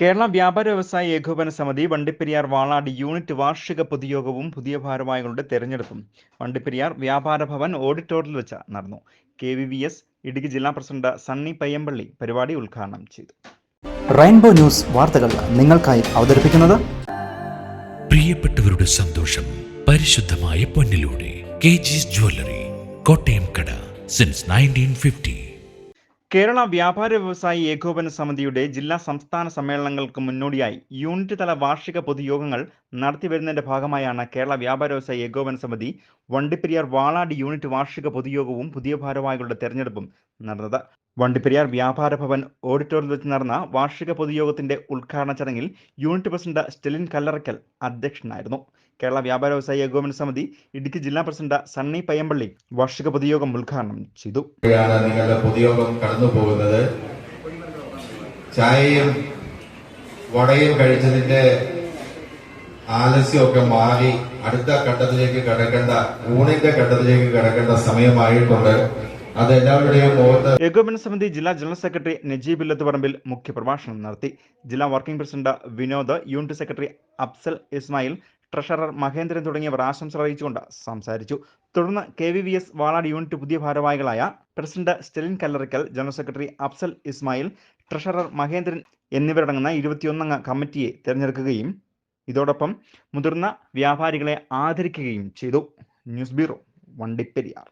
കേരള വ്യാപാര വ്യവസായ ഏകോപന സമിതി വണ്ടിപ്പെരിയാർ വാളാട് യൂണിറ്റ് വാർഷിക പൊതുയോഗവും പുതിയ ഭാരവാഹികളുടെ തെരഞ്ഞെടുപ്പും. വണ്ടിപ്പെരിയാർ വ്യാപാര ഭവൻ ഓഡിറ്റോറിയത്തിൽ വെച്ച് നടന്നു. K V V S Idukki ജില്ലാ പ്രസിഡന്റ് സണ്ണി പയ്യമ്പള്ളി പരിപാടി ഉദ്ഘാടനം ചെയ്തു. റെയിൻബോ ന്യൂസ് വാർത്തകൾ നിങ്ങൾക്കായി അവതരിപ്പിക്കുന്നത് പ്രിയപ്പെട്ടവരുടെ സന്തോഷം പരിശുദ്ധമായ പൊന്നിലൂടെ. കെ ജിസ് ജ്വല്ലറി കോട്ടയം കട സിൻസ് നയന്റീൻ ഫിഫ്റ്റി കേരള വ്യാപാര വ്യവസായി ഏകോപന സമിതിയുടെ ജില്ലാ സംസ്ഥാന സമ്മേളനങ്ങൾക്ക് മുന്നോടിയായി യൂണിറ്റ് തല വാർഷിക പൊതുയോഗങ്ങൾ നടത്തിവരുന്നതിന്റെ ഭാഗമായാണ് കേരള വ്യാപാര വ്യവസായി ഏകോപന സമിതി വണ്ടിപ്പെരിയാർ വാളാട് യൂണിറ്റ് വാർഷിക പൊതുയോഗവും പുതിയ ഭാരവാഹികളുടെ തെരഞ്ഞെടുപ്പും നടന്നത്. വണ്ടിപ്പെരിയാർ വ്യാപാര ഭവൻ ഓഡിറ്റോറിയത്തിൽ വെച്ച് നടന്ന വാർഷിക പൊതുയോഗത്തിന്റെ ഉദ്ഘാടന ചടങ്ങിൽ യൂണിറ്റ് പ്രസിഡന്റ് സ്റ്റെലിൻ കല്ലറക്കൽ അധ്യക്ഷനായിരുന്നു. കേരള വ്യാപാര വ്യവസായി ഏകോപന സമിതി ഇടുക്കി ജില്ലാ പ്രസിഡന്റ് സണ്ണി പയ്യമ്പള്ളി വാർഷിക പൊതുയോഗം ഉദ്ഘാടനം ചെയ്തു. പൊതുയോഗം ചായയും വടയും കഴിച്ചതിന്റെ ആലസ്യമൊക്കെ മാറി അടുത്ത ഘട്ടത്തിലേക്ക് കടക്കേണ്ട ഊണിന്റെ ഘട്ടത്തിലേക്ക് കടക്കേണ്ട സമയമായിട്ടുണ്ട്. ഏകോപന സമിതി ജില്ലാ ജനറൽ സെക്രട്ടറി നജീബ് ഇല്ലത്തുപറമ്പിൽ മുഖ്യപ്രഭാഷണം നടത്തി. ജില്ലാ working president Vinod unit secretary Afsal Ismail treasurer Mahendran തുടങ്ങിയവർ ആശംസ അറിയിച്ചുകൊണ്ട് സംസാരിച്ചു. തുടർന്ന് K V V S Valad unit പുതിയ ഭാരവാഹികളായ president Stelin Kallarikkal general secretary Afsal Ismail treasurer Mahendran എന്നിവരടങ്ങുന്ന ഇരുപത്തിയൊന്നംഗ കമ്മിറ്റിയെ തെരഞ്ഞെടുക്കുകയും ഇതോടൊപ്പം മുതിർന്ന വ്യാപാരികളെ ആദരിക്കുകയും ചെയ്തു. News bureau Vandiperiyar.